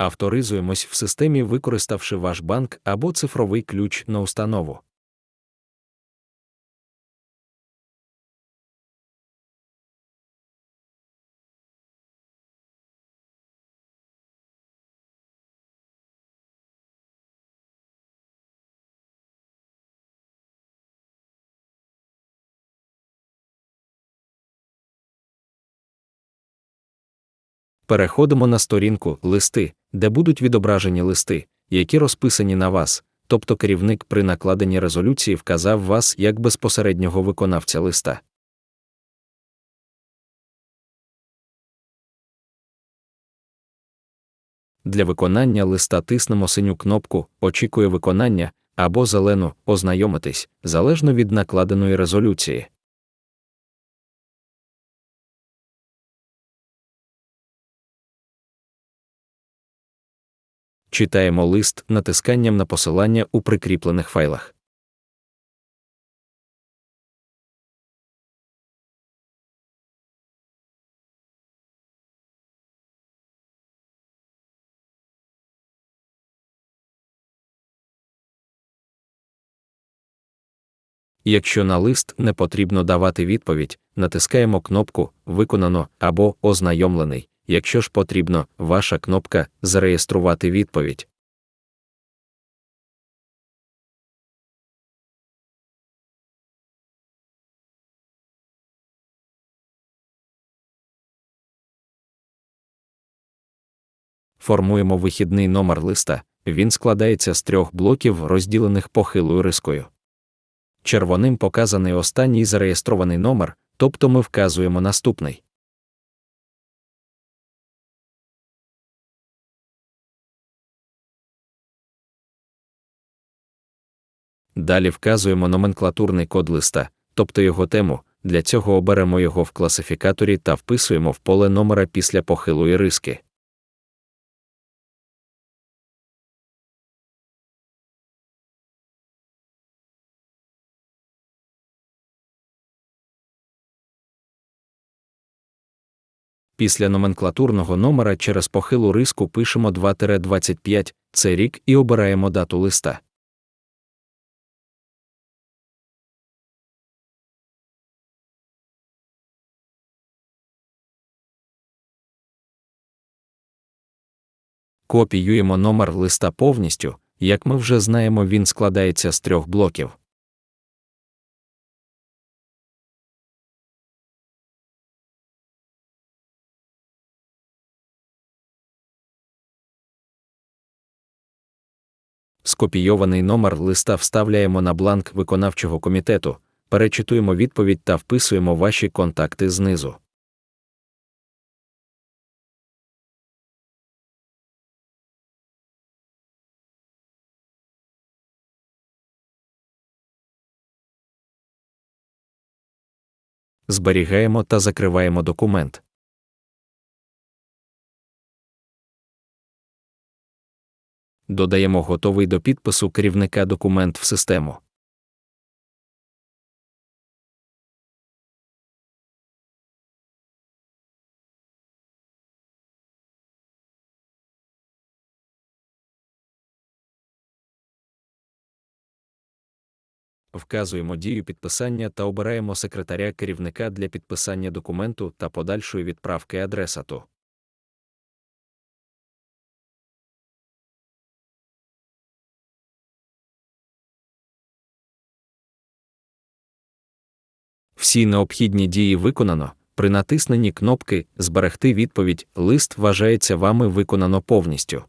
Авторизуємось в системі, використавши ваш банк або цифровий ключ на установу. Переходимо на сторінку Листи, де будуть відображені листи, які розписані на вас, тобто керівник при накладенні резолюції вказав вас як безпосереднього виконавця листа. Для виконання листа тиснемо синю кнопку Очікує виконання або зелену Ознайомитись залежно від накладеної резолюції. Читаємо лист натисканням на посилання у прикріплених файлах. Якщо на лист не потрібно давати відповідь, натискаємо кнопку Виконано або Ознайомлений. Якщо ж потрібно, ваша кнопка Зареєструвати відповідь. Формуємо вихідний номер листа. Він складається з трьох блоків, розділених похилою рискою. Червоним показаний останній зареєстрований номер, тобто ми вказуємо наступний. Далі вказуємо номенклатурний код листа, тобто його тему. Для цього оберемо його в класифікаторі та вписуємо в поле номера після похилої риски. Після номенклатурного номера через похилу риску пишемо 2-25, це рік і обираємо дату листа. Копіюємо номер листа повністю, як ми вже знаємо, він складається з трьох блоків. Скопійований номер листа вставляємо на бланк виконавчого комітету, перечитуємо відповідь та вписуємо ваші контакти знизу. Зберігаємо та закриваємо документ. Додаємо готовий до підпису керівника документ в систему. Вказуємо дію підписання та обираємо секретаря керівника для підписання документу та подальшої відправки адресату. Всі необхідні дії виконано. При натисненні кнопки Зберегти відповідь лист вважається вами виконано повністю.